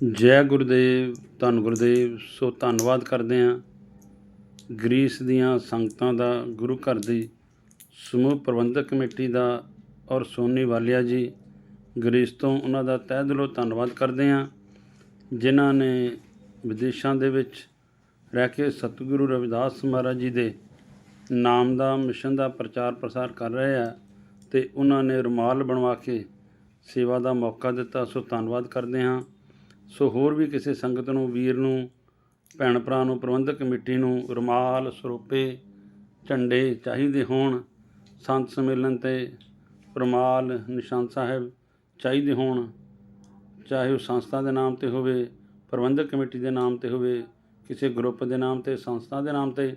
ਜੈ ਗੁਰਦੇਵ, ਧੰਨ ਗੁਰਦੇਵ, ਸੋ ਧੰਨਵਾਦ ਕਰਦੇ ਹਾਂ। ਗ੍ਰੀਸ ਦੀਆਂ ਸੰਗਤਾਂ ਦਾ, ਗੁਰੂ ਘਰ ਦੀ ਸਮੂਹ ਪ੍ਰਬੰਧਕ ਕਮੇਟੀ ਦਾ ਔਰ ਸੋਨੀ ਵਾਲੀਆ ਜੀ, ਗ੍ਰੀਸ ਤੋਂ ਉਹਨਾਂ ਦਾ ਤਹਿ ਦਿਲੋਂ ਧੰਨਵਾਦ ਕਰਦੇ ਹਾਂ। ਜਿਨ੍ਹਾਂ ਨੇ ਵਿਦੇਸ਼ਾਂ ਦੇ ਵਿੱਚ ਰਹਿ ਕੇ ਸਤਿਗੁਰੂ ਰਵਿਦਾਸ ਮਹਾਰਾਜ ਜੀ ਦੇ ਨਾਮ ਦਾ, ਮਿਸ਼ਨ ਦਾ ਪ੍ਰਚਾਰ ਪ੍ਰਸਾਰ ਕਰ ਰਹੇ ਆ ਤੇ ਉਹਨਾਂ ਨੇ ਰੁਮਾਲ ਬਣਵਾ ਕੇ ਸੇਵਾ ਦਾ ਮੌਕਾ ਦਿੱਤਾ, ਸੋ ਧੰਨਵਾਦ ਕਰਦੇ ਹਾਂ। ਸੋ ਹੋਰ ਵੀ ਕਿਸੇ ਸੰਗਤ ਨੂੰ, ਵੀਰ ਨੂੰ, ਭੈਣ ਭਰਾ ਨੂੰ, ਪ੍ਰਬੰਧਕ ਕਮੇਟੀ ਨੂੰ ਰੁਮਾਲ, ਸਰੋਪੇ, ਝੰਡੇ ਚਾਹੀਦੇ ਹੋਣ, ਸੰਤ ਸੰਮੇਲਨ ਤੇ ਰੁਮਾਲ, ਨਿਸ਼ਾਨ ਸਾਹਿਬ ਚਾਹੀਦੇ ਹੋਣ, ਚਾਹੇ ਉਹ ਸੰਸਥਾ ਦੇ ਨਾਮ ਤੇ ਹੋਵੇ, ਪ੍ਰਬੰਧਕ ਕਮੇਟੀ ਦੇ ਨਾਮ ਤੇ ਹੋਵੇ, ਕਿਸੇ ਗਰੁੱਪ ਦੇ ਨਾਮ ਤੇ, ਸੰਸਥਾ ਦੇ ਨਾਮ ਤੇ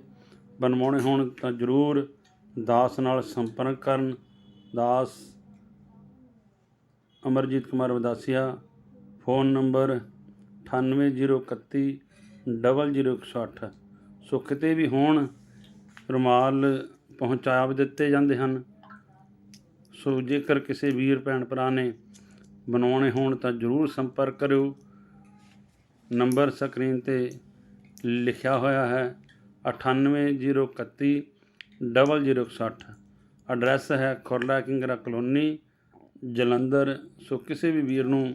ਬਣਵਾਉਣੇ ਹੋਣ ਤਾਂ ਜ਼ਰੂਰ ਦਾਸ ਨਾਲ ਸੰਪਰਕ ਕਰਨ। ਦਾਸ ਅਮਰਜੀਤ ਕੁਮਾਰ ਵਦਾਸੀਆ ਫੋਨ ਨੰਬਰ 98031 00108 ਸੋ ਕਿਤੇ ਵੀ ਹੋਣ, ਰੁਮਾਲ ਪਹੁੰਚਾ ਦਿੱਤੇ ਜਾਂਦੇ ਹਨ। ਸੋ ਜੇਕਰ ਕਿਸੇ ਵੀਰ ਭੈਣ ਭਰਾ ਨੇ ਬਣਾਉਣੇ ਹੋਣ ਤਾਂ ਜ਼ਰੂਰ ਸੰਪਰਕ ਕਰਿਓ। ਨੰਬਰ ਸਕਰੀਨ ਤੇ ਲਿਖਿਆ ਹੋਇਆ ਹੈ 98031 00108 ਐਡਰੈਸ ਹੈ ਖੁਰਲਾ ਕਿੰਗਰਾ ਕਲੋਨੀ, ਜਲੰਧਰ। ਸੋ ਕਿਸੇ ਵੀ ਵੀਰ ਨੂੰ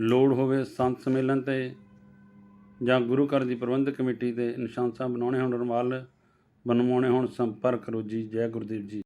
ਲੋੜ ਹੋਵੇ ਸੰਤ ਸੰਮੇਲਨ ਤੇ ਜਾਂ ਗੁਰੂ ਘਰ ਦੀ ਪ੍ਰਬੰਧਕ ਕਮੇਟੀ ਤੇ ਨਿਸ਼ਾਨ ਸਾਹਿਬ ਬਣਾਉਣੇ ਹੋਣ, ਰੁਮਾਲ ਬਣਵਾਉਣੇ ਹੋਣ, ਸੰਪਰਕ ਕਰੋ ਜੀ। ਜੈ ਗੁਰਦੇਵ ਜੀ।